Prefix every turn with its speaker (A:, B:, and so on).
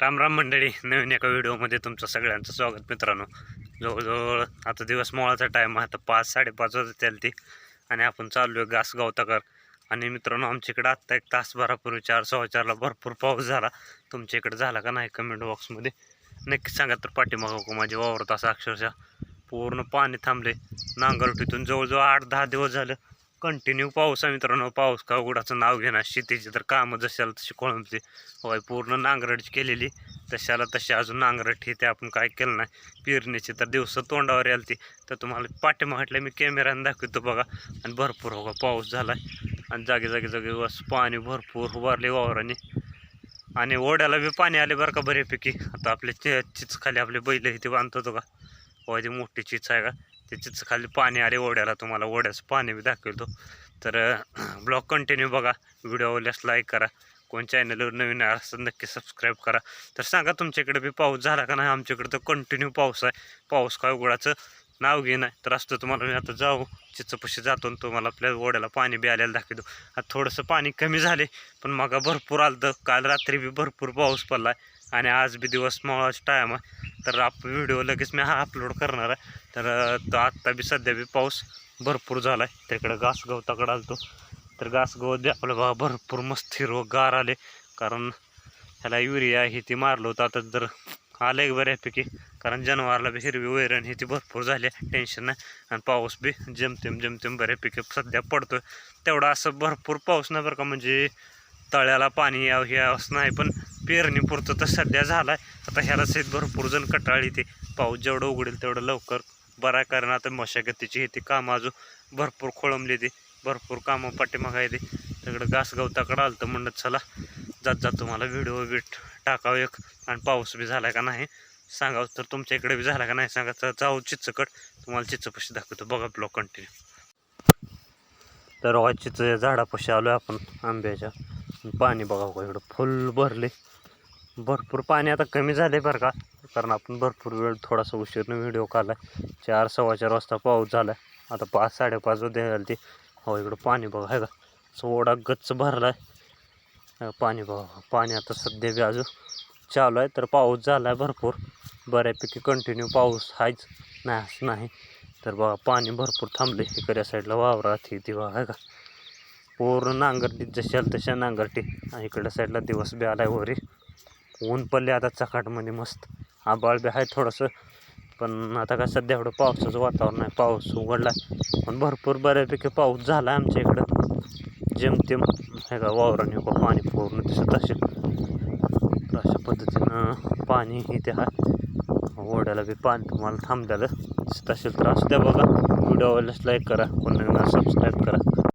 A: राम राम मंडळी नवीन एका व्हिडिओमध्ये तुमचं सगळ्यांचं स्वागत मित्रांनो. जवळजवळ आता दिवस मोळाचा टाईम आहे आता पाच साडेपाच वाजता ती आणि आपण चाललो आहे घास गावताकर. आणि मित्रांनो आमच्या इकडं आत्ता एक तासभरापूर्वी चार सव्वा चारला भरपूर पाऊस झाला. तुमच्या इकडे झाला का नाही कमेंट बॉक्समध्ये नक्की सांगा तर पाठीमागं माझी वावरत असं अक्षरशः पूर्ण पाणी थांबले नांगरटीतून जवळजवळ आठ दहा दिवस झालं. कंटिन्यू पाऊस आहे मित्रांनो. पाऊस का उघडाचं नाव घेणार. शेतीची तर कामं जशाला तशी कोळंबची होय पूर्ण नांगरट केलेली. तशाला तशी अजून नांगरट हे ते आपण काय केलं नाही. पेरणीची तर दिवस तोंडावर यायला ती तर तुम्हाला पाठीमागटल्या मी कॅमेऱ्यानं दाखवतो बघा. आणि भरपूर हो का पाऊस झाला आणि जागे जागे जागे बस पाणी भरपूर उभारले वावराने. आणि ओढ्याला बी पाणी आले बरं का बऱ्यापैकी. आता आपले चिच खाली आपले बैल इथे बांधतो तो का? होय ती मोठी चिच आहे का? त्याच्याच खाली पाणी आले ओढ्याला तुम्हाला ओढ्याचं पाणी बी दाखवतो. तर ब्लॉग कंटिन्यू बघा. व्हिडिओ आवडल्यास लाईक करा. कोण चॅनलवर नवीन असं नक्की सबस्क्राईब करा. तर सांगा तुमच्याकडे बी पाऊस झाला का नाही? आमच्याकडे तर कंटिन्यू पाऊस आहे. पाऊस काय उघडाचं नाव घे नाही. तर असतं तुम्हाला मी आता जाऊ चिचपशी जातो आणि तुम्हाला आपल्या ओढ्याला पाणी बी आलेलं दाखवतो. आता थोडंसं पाणी कमी झाले पण मग भरपूर आलं तर काल रात्री बी भरपूर पाऊस पडला आहे आणि आज बी दिवस मावाच टायम आहे. तर आप व्हिडिओ लगेच मी हा अपलोड करणार आहे. तर तो आत्ता बी सध्या बी पाऊस भरपूर झाला आहे तिकडं घास गवताकडं आलतो. तर घास गवत बी आपलं बघा भरपूर मस्त हिरवं गार आले कारण ह्याला युरिया हे ती मारलं होतं. आता जर आलं एक बऱ्यापैकी. कारण जनावरला बी हिरवी वैरण ही ती भरपूर झाली. टेन्शन नाही. आणि पाऊस बी जमतेम जमतेम बऱ्यापैकी सध्या पडतोय. तेवढा असं भरपूर पाऊस नाही बरं का. म्हणजे तळ्याला पाणी यावं हे असं नाही. पण पेरणीपुरतं तर सध्या झाला आहे आता ह्याला सहित भरपूर जण कटाळी ते पाऊस जेवढं उघडेल तेवढं लवकर बरं आहे कारण आता मशागतीची हे ते कामं अजून भरपूर खोळंबली ते भरपूर कामं पाठीमागा येते. तिकडं घास गवताकडं आलं तर म्हणत चला जात जात तुम्हाला व्हिडिओ बी टाकावं एक. आणि पाऊस बी झाला का नाही सांगावं. तर तुमच्या इकडे बी झाला का नाही सांगा. तर जाऊ चिचकट. तुम्हाला चिचपशी दाखवतो. बघा ब्लॉक कंटिन्यू तर हो, चिच झाडापाशी आलो आपण आंब्याच्या. पाणी बघा हो, इकडं फुल भरले. भरपूर पाणी आता कमी झाले बरं का. कारण आपण भरपूर वेळ थोडासा उशीरनं व्हिडिओ काढला चार सव्वा चार वाजता पाऊस झाला आता पाच साडेपाच वाजता झाली ते हो इकडं पाणी बघा आहे का? सोडा गच्च भरला आहे पाणी बघा पाणी आता सध्या बी अजून चालू आहे तर पाऊस झाला आहे भरपूर. बऱ्यापैकी कंटिन्यू पाऊस आहेच नाही असं नाही. तर बघा पाणी भरपूर थांबले इकडे साईडला वावरात ही ती बघा आहे का? पूर्ण नांगरटीत जशाल तशा नांगरटी. आणि इकडल्या साईडला दिवस बी आलाय वरी. ऊन पडले आता चकाटमध्ये मस्त. आबाळ बी आहे थोडंसं पण आता काय सध्या एवढं पावसाचं वातावरण आहे. पाऊस उघडला पण भरपूर बऱ्यापैकी पाऊस झाला आहे आमच्या इकडं. जेमतेम हे का वावराने का पाणी पूर्ण दिसत असेल. तर अशा पद्धतीनं पाणी इथे हा ओढ्याला बी पाणी तुम्हाला थांबलेलं दिसत असेल तर असू द्या बघा व्हिडिओ लाईक करा कोण सबस्क्राईब करा.